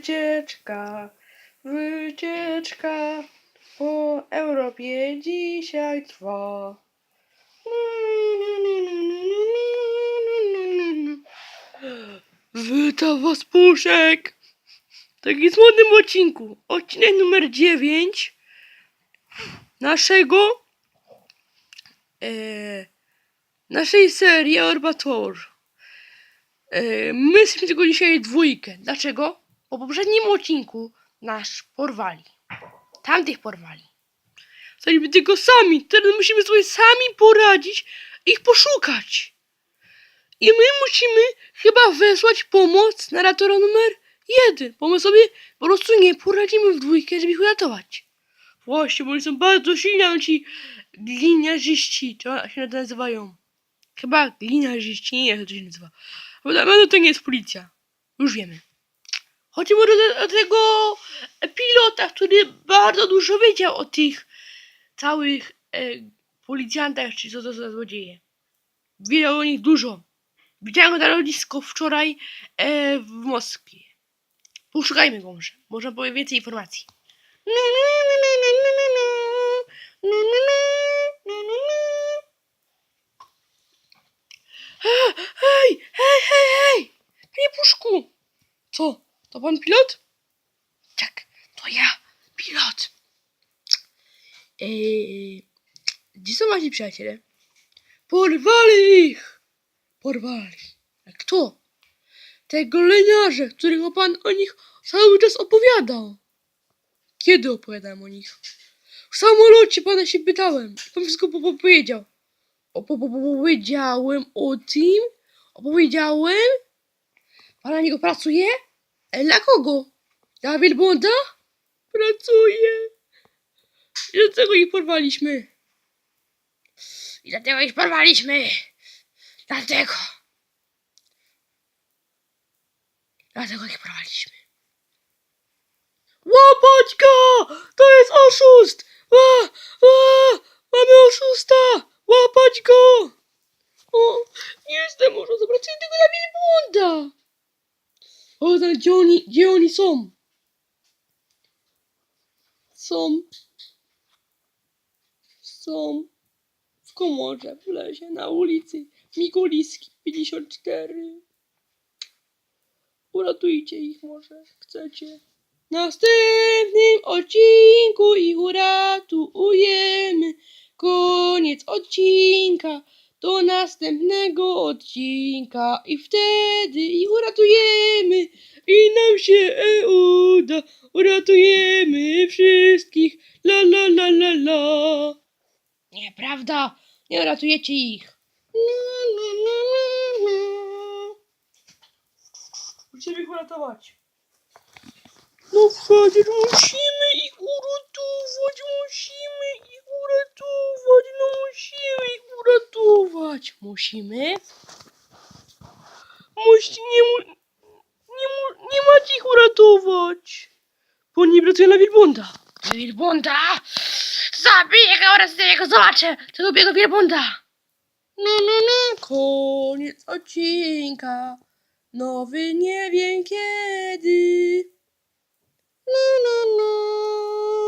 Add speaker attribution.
Speaker 1: Wycieczka, wycieczka po Europie dzisiaj trwa. Witam was Puszek! W takim odcinku. Odcinek numer 9 naszego e, naszej serii Orbator. E, my jesteśmy tylko dzisiaj dwójkę. Dlaczego? W poprzednim odcinku nasz porwali. Tamtych porwali. Zostaliśmy tylko sami. Teraz musimy sobie sami poradzić, ich poszukać. I my musimy chyba wysłać pomoc narratora numer jeden. Bo my sobie po prostu nie poradzimy w dwójkę, żeby ich uratować. Właśnie, bo oni są bardzo silni, ci gliniarzyści. To się nazywają. Chyba gliniarzyści, nie wiem jak to się nazywa. Pewno to nie jest policja. Już wiemy. Chodzi może do, do tego pilota, który bardzo dużo wiedział o tych całych e, policjantach, czy co to za złodzieje. Wiedział o nich dużo. Widziałem go na lotnisku wczoraj e, w Moskwie. Poszukajmy go może. Może powie więcej informacji. Hej, hej, hej, hej! Panie Puszku! Co? To pan pilot? Tak, to ja, pilot. Eee, gdzie są wasi przyjaciele? Porwali ich! Porwali. A kto? Te goleniarze, których pan o nich cały czas opowiadał. Kiedy opowiadałem o nich? W samolocie pana się pytałem. Pan wszystko po- po- powiedział. Opowiedziałem o tym? Opowiedziałem? Pan na niego pracuje? Dla kogo? Dla wielbłąda? Pracuje. I dlatego ich porwaliśmy. I dlatego ich porwaliśmy. Dlatego. Dlatego ich porwaliśmy. Łapać go! To jest oszust! A, a, mamy oszusta! Łapać go! O, nie jestem może zobaczyć tego na wielbłąda! Tam, gdzie oni, gdzie oni są? Są. Są. W komorze, w lesie, na ulicy Mikuliski 54. Uratujcie ich może, chcecie. W następnym odcinku ich uratujemy. Koniec odcinka. Do następnego odcinka i wtedy ich uratujemy i nam się e, uda. Uratujemy wszystkich. La la la la la. Nieprawda, nie uratujecie ich. La, la, la, la, la. Musimy ich uratować. No przecież musimy ich uratować, uratować. Musimy? Musi, nie, mu- nie, mu- nie macie ich uratować, bo nie pracują na wielbłąda. Wielbłąda? Zabiję go oraz jego zobaczę, co lubię wielbłąda. No, no, no, koniec odcinka. Nowy nie wiem kiedy. No, no, no.